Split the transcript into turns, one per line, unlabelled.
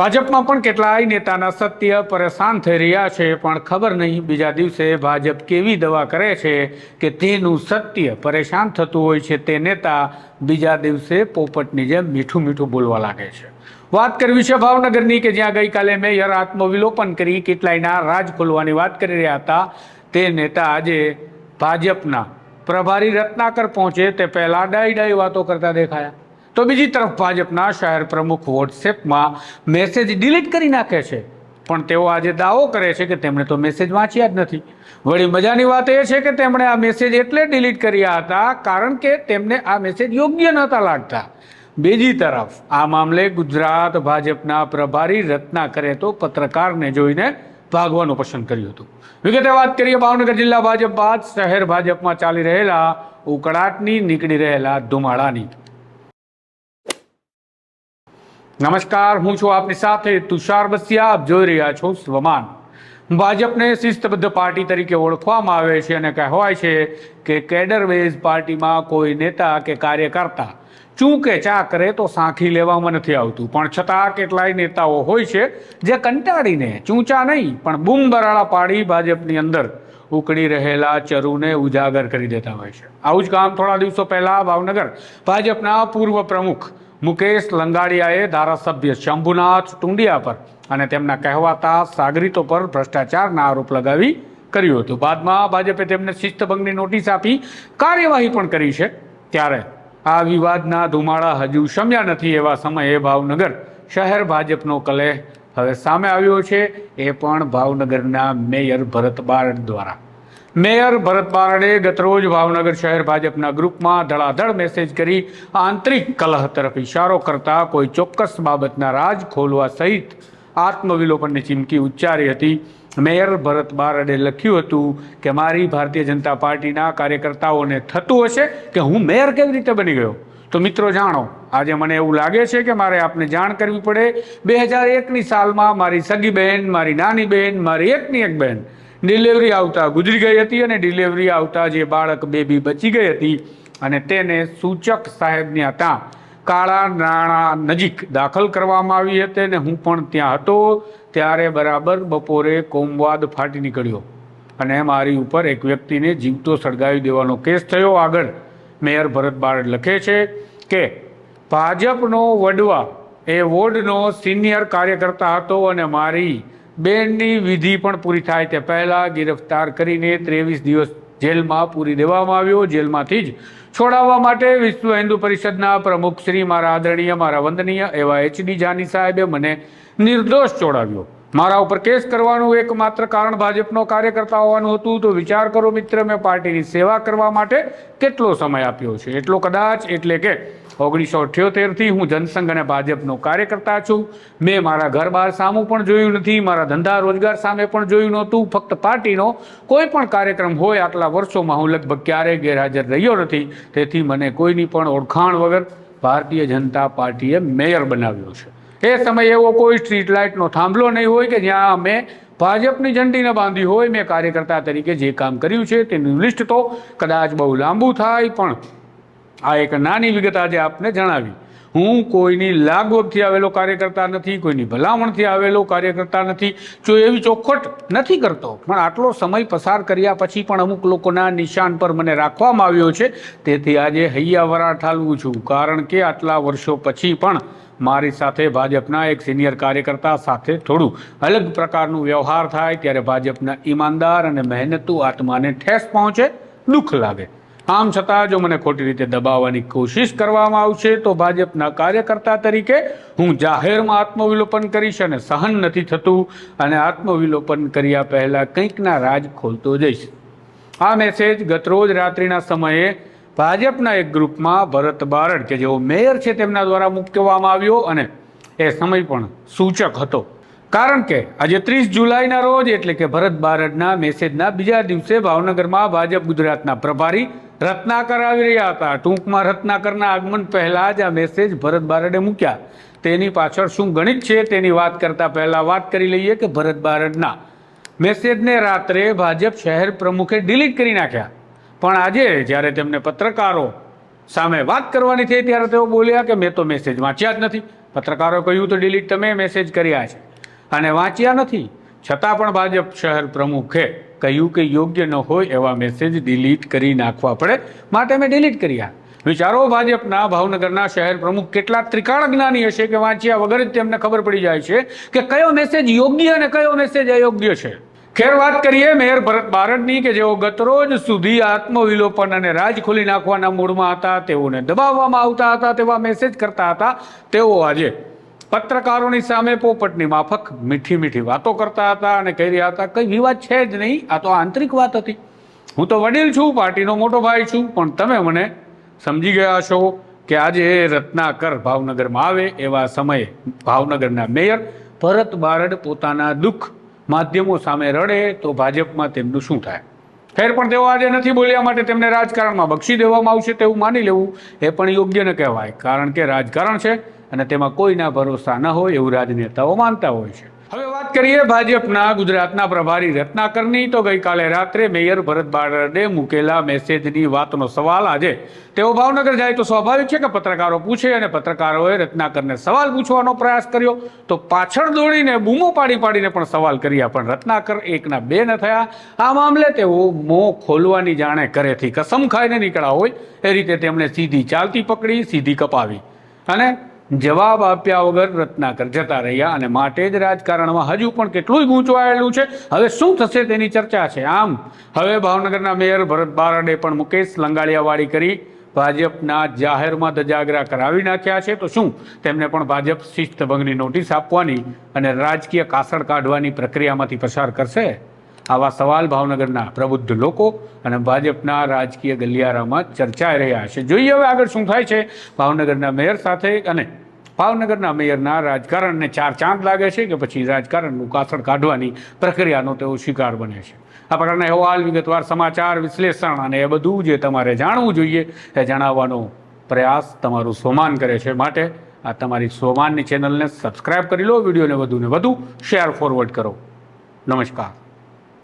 ભાજપમાં પણ કેટલાય નેતાના સત્ય પરેશાન થઈ રહ્યા છે, પણ ખબર નહીં બીજા દિવસે ભાજપ કેવી દવા કરે છે કે તેનું સત્ય પરેશાન થતું હોય છે તે નેતા બીજા દિવસે પોપટની જેમ મીઠું મીઠું બોલવા લાગે છે. વાત કરવી છે ભાવનગરની કે જ્યાં ગઈકાલે મેયર આત્મવિલોપન કરી કેટલાયના રાજ ખોલવાની વાત કરી રહ્યા હતા, તે નેતા આજે ભાજપના પ્રભારી રત્નાકર પહોંચે તે પહેલાં ડાઈ ડાઈ વાતો કરતા દેખાયા. તો બીજી તરફ ભાજપના શહેર પ્રમુખ વોટ્સએપમાં મેસેજ ડિલીટ કરી નાખે છે. પણ તેઓ આજે દાવો કરે છે કે તેમણે તો મેસેજ વાંચ્યા જ નથી. વળી મજાની વાત એ છે કે તેમણે આ મેસેજ એટલે ડિલીટ કર્યા હતા કારણ કે તેમને આ મેસેજ યોગ્ય નહોતા લાગતા. બીજી તરફ, આ મામલે ગુજરાત ભાજપના પ્રભારી રત્નાકરે તો પત્રકારને જોઈને ભાગવાનું પસંદ કર્યું હતું. વિગતે વાત કરીએ, ભાવનગર જિલ્લા ભાજપ બાદ શહેર ભાજપમાં ચાલી રહેલા ઉકળાટની નીકળી રહેલા ધુમાડાની. નમસ્કાર, હું છું આપની સાથે તુષાર બસિયા આપ જોઈ રહ્યા છો સ્વમાન. ભાજપને શિસ્તબદ્ધ પાર્ટી તરીકે ઓળખવામાં આવે છે અને કહેવાય છે કે કેડર બેઝ પાર્ટીમાં કોઈ નેતા કે કાર્યકર્તા ચૂંકે ચા કરે તો સાંખી લેવામાં નથી આવતું. પણ છતાં કેટલાય નેતાઓ હોય છે જે કંટાળીને ચૂંચા નહીં, પણ બૂમ બરાડા પાડી ભાજપની અંદર ઉકળી રહેલા ચરુને ઉજાગર કરી દેતા હોય છે. આવું જ કામ થોડા દિવસો પહેલા ભાવનગર ભાજપના પૂર્વ પ્રમુખ મુકેશ લંગાડિયાએ ધારાસભ્ય શંભુનાથ ટુંડિયા પર અને તેમના કહેવાતા સાગરીતો પર ભ્રષ્ટાચારના આરોપ લગાવી કર્યું હતું. બાદમાં ભાજપે તેમને શિસ્તભંગની નોટિસ આપી, કાર્યવાહી પણ કરી છે. ત્યારે આ વિવાદના ધુમાડા હજુ શમ્યા નથી એવા સમયે ભાવનગર શહેર ભાજપનો કલેહ હવે સામે આવ્યો છે. એ પણ ભાવનગરના મેયર ભરત બારડ દ્વારા. મેયર ભરત બારડે ગતરોજ ભાવનગર શહેર ભાજપના ગ્રુપમાં ધડાધડ મેસેજ કરી આંતરિક કલહ તરફ ઇશારો કરતા કોઈ ચોક્કસ બાબતના રાજ ખોલવા સહિત આત્મવિલોપનની ચીમકી ઉચ્ચારી હતી. મેયર ભરત બારડે લખ્યું હતું કે મારી ભારતીય જનતા પાર્ટીના કાર્યકર્તાઓને થતું હશે કે હું મેયર કેવી રીતે બની ગયો? તો મિત્રો જાણો, આજે મને એવું લાગે છે કે મારે આપને જાણ કરવી પડે. બે હજાર એકની સાલમાં મારી સગી બહેન મારી નાની બહેન મારી એકની એક બહેન ડિલિવરી આવતા ગુજરી ગઈ હતી અને ડિલિવરી આવતા જે બાળક બેબી બચી ગઈ હતી અને તેને સૂચક સાહેબની ત્યાં કાળા નાણાં નજીક દાખલ કરવામાં આવી હતી અને હું પણ ત્યાં હતો. ત્યારે બરાબર બપોરે કોમવાદ ફાટી નીકળ્યો અને મારી ઉપર એક વ્યક્તિને જીવતો સળગાવી દેવાનો કેસ થયો. આગળ મેયર ભરત બારડ લખે છે કે, ભાજપનો વડવા એ વોર્ડનો સિનિયર કાર્યકર્તા હતો અને મારી બેનની વિધિ પણ પૂરી થાય તે પહેલાં ગિરફ્તાર કરીને ત્રેવીસ દિવસ જેલમાં પૂરી દેવામાં આવ્યો. જેલમાંથી જ છોડાવવા માટે વિશ્વ હિન્દુ પરિષદના પ્રમુખ શ્રી મારા આદરણીય, મારા વંદનીય એવા એચડી જાની સાહેબે મને નિર્દોષ છોડાવ્યો. મારા ઉપર કેસ કરવાનું એકમાત્ર કારણ ભાજપનો કાર્યકર્તા હોવાનું હતું. તો વિચાર કરો મિત્ર, મેં પાર્ટીની સેવા કરવા માટે કેટલો સમય આપ્યો છે? એટલો કદાચ, એટલે કે ઓગણીસો અઠ્યોતેરથી હું જનસંઘ અને ભાજપનો કાર્યકર્તા છું. મેં મારા ઘર બહાર સામું પણ જોયું નથી, મારા ધંધા રોજગાર સામે પણ જોયું નહોતું. ફક્ત પાર્ટીનો કોઈ પણ કાર્યક્રમ હોય આટલા વર્ષોમાં હું લગભગ ક્યારેય ગેરહાજર રહ્યો નથી. તેથી મને કોઈની પણ ઓળખાણ વગર ભારતીય જનતા પાર્ટીએ મેયર બનાવ્યો છે. એ સમયે એવો કોઈ સ્ટ્રીટ લાઇટનો થાંભલો નહીં હોય કે જ્યાં અમે ભાજપની ઝંડીને બાંધી હોય. મેં કાર્યકર્તા તરીકે જે કામ કર્યું છે તેનું લિસ્ટ તો કદાચ બહુ લાંબુ થાય, પણ આ એક નાની વિગત આજે આપને જણાવી. હું કોઈની લાગવગથી આવેલો કાર્યકર્તા નથી, કોઈની ભલામણથી આવેલો કાર્યકર્તા નથી, જો એવી ચોખવટ નથી કરતો, પણ આટલો સમય પસાર કર્યા પછી પણ અમુક લોકોના નિશાન પર મને રાખવામાં આવ્યો છે, તેથી આજે હૈયાવરા ઠાલવું છું, કારણ કે આટલા વર્ષો પછી પણ મારી સાથે ભાજપના એક સિનિયર કાર્યકર્તા સાથે થોડું અલગ પ્રકારનું વ્યવહાર થાય, ત્યારે ભાજપના ઈમાનદાર અને મહેનતુ આત્માને ઠેસ પહોંચે, દુઃખ લાગે. આમ છતાં જો મને ખોટી રીતે દબાવવાની કોશિશ કરવામાં આવશે, તો ભાજપના કાર્યકર્તા તરીકે હું જાહેરમાં આત્મવિલોપન કરીશ અને સહન નથી થતું અને આત્મવિલોપન કર્યા પહેલાં કંઈકના રાજ ખોલતો જઈશ. આ મેસેજ ગતરોજ રાત્રિના સમયે ભાજપના એક ગ્રુપમાં ભરત બારડ, કે જેઓ મેયર છે તેમના દ્વારા મૂકવામાં આવ્યો અને એ સમય પણ સૂચક હતો. કારણ કે આજે ત્રીસ જુલાઈના રોજ એટલે કે ભરત બારડના મેસેજના બીજા દિવસે ભાવનગરમાં ભાજપ ગુજરાતના પ્રભારી રત્નાકર આવી રહ્યા હતા. ટૂંકમાં રત્નાકરના આગમન પહેલાં જ આ મેસેજ ભરત બારડે મૂક્યા. તેની પાછળ શું ગણિત છે તેની વાત કરતાં પહેલાં વાત કરી લઈએ કે ભરત બારડના. મેસેજને રાત્રે ભાજપ શહેર પ્રમુખે ડિલીટ કરી નાખ્યા. પણ આજે જ્યારે તેમને પત્રકારો સામે વાત કરવાની થઈ ત્યારે તેઓ બોલ્યા કે મેં તો મેસેજ વાંચ્યા જ નથી. પત્રકારોએ કહ્યું તો ડિલીટ તમે મેસેજ કર્યા છે. અને વાંચ્યા નથી. છતાં પણ ભાજપ શહેર પ્રમુખે કહ્યું કે યોગ્ય ન હોય એવા મેસેજ ડિલીટ કરી નાખવા પડે. માટે મેં ડિલીટ કર્યા. વિચારો, ભાજપના, ભાવનગરના શહેર પ્રમુખ કેટલા ત્રિકાળ જ્ઞાની હશે કે વાંચ્યા વગર જ તેમને ખબર પડી જાય છે કે કયો મેસેજ યોગ્ય અને કયો મેસેજ અયોગ્ય છે. ખેર વાત કરીએ મેયર ભરત બારડની કે જેઓ ગતરોજ સુધી આત્મવિલોપન અને રાજ ખોલી નાખવાના મૂડમાં હતા, તેઓને દબાવવામાં આવતા હતા, તેવા મેસેજ કરતા હતા, તેઓ આજે પત્રકારોની સામે પોપટની માફક મીઠી મીઠી વાતો કરતા હતા અને કહી રહ્યા હતા, કંઈ વિવાદ છે જ નહીં, આ તો આંતરિક વાત હતી. હું તો વડીલ છું, પાર્ટીનો મોટો ભાઈ છું, પણ તમે મને સમજી ગયા છો કે આજે રત્નાકર ભાવનગરમાં આવે એવા સમયે ભાવનગરના મેયર ભરત બારડ પોતાના દુઃખ માધ્યમો સામે રડે તો ભાજપમાં તેમનું શું થાય? ખેર પણ તેઓ આજે નથી બોલ્યા માટે તેમને રાજકારણમાં બક્ષી દેવામાં આવશે તેવું માની લેવું એ પણ યોગ્ય ન કહેવાય, કારણ કે રાજકારણ છે અને તેમાં કોઈના ભરોસા ન હોય એવું રાજનેતાઓ માનતા હોય છે. હવે વાત કરીએ ભાજપના ગુજરાતના પ્રભારી રત્નાકરની. તો ગઈકાલે રાત્રે મેયર ભરત બારડે મૂકેલા મેસેજની વાતનો સવાલ. આજે તેઓ ભાવનગર જાય તો સ્વાભાવિક છે કે પત્રકારો પૂછે અને પત્રકારોએ રત્નાકરને સવાલ પૂછવાનો પ્રયાસ કર્યો. તો પાછળ દોડીને બૂમો પાડી પાડીને પણ સવાલ કર્યા, પણ રત્નાકર એકના બે ન થયા. આ મામલે તેઓ મોં ખોલવાની જાણે ઘરેથી કસમ ખાઈને નીકળ્યા હોય. એ રીતે તેમણે સીધી ચાલતી પકડી, સીધી કપાવી. અને જવાબ આપ્યા વગર રત્નાકર જતા રહ્યા અને માટે જ રાજકારણમાં હજુ પણ કેટલું ગૂંચવાયેલું છે. હવે શું થશે તેની ચર્ચા છે. આમ, હવે ભાવનગરના મેયર ભરત બારડે પણ મુકેશ લંગાળિયાવાળી કરી ભાજપના જાહેરમાં દજાગરા કરાવી નાખ્યા છે. તો શું? તેમને પણ ભાજપ શિસ્તભંગની નોટિસ આપવાની અને રાજકીય કાસળ કાઢવાની પ્રક્રિયામાંથી પસાર કરશે? આવા સવાલ ભાવનગરના પ્રબુદ્ધ લોકો અને ભાજપના રાજકીય ગલિયારામાં ચર્ચાઈ રહ્યા છે. જોઈએ હવે આગળ શું થાય છે. ભાવનગરના મેયર સાથે અને ભાવનગરના મેયરના રાજકારણને ચાર ચાંદ લાગે છે કે પછી રાજકારણનું કાસળ કાઢવાની પ્રક્રિયાનો તેઓ શિકાર બને છે. આ પ્રકારના અહેવાલ વિગતવાર સમાચાર, વિશ્લેષણ અને એ બધું જે તમારે જાણવું જોઈએ એ જણાવવાનો પ્રયાસ તમારું સોમાન કરે છે. માટે આ તમારી સોમાનની ચેનલને સબસ્ક્રાઈબ કરી લો, વિડીયોને વધુને વધુ શેર ફોરવર્ડ કરો. નમસ્કાર.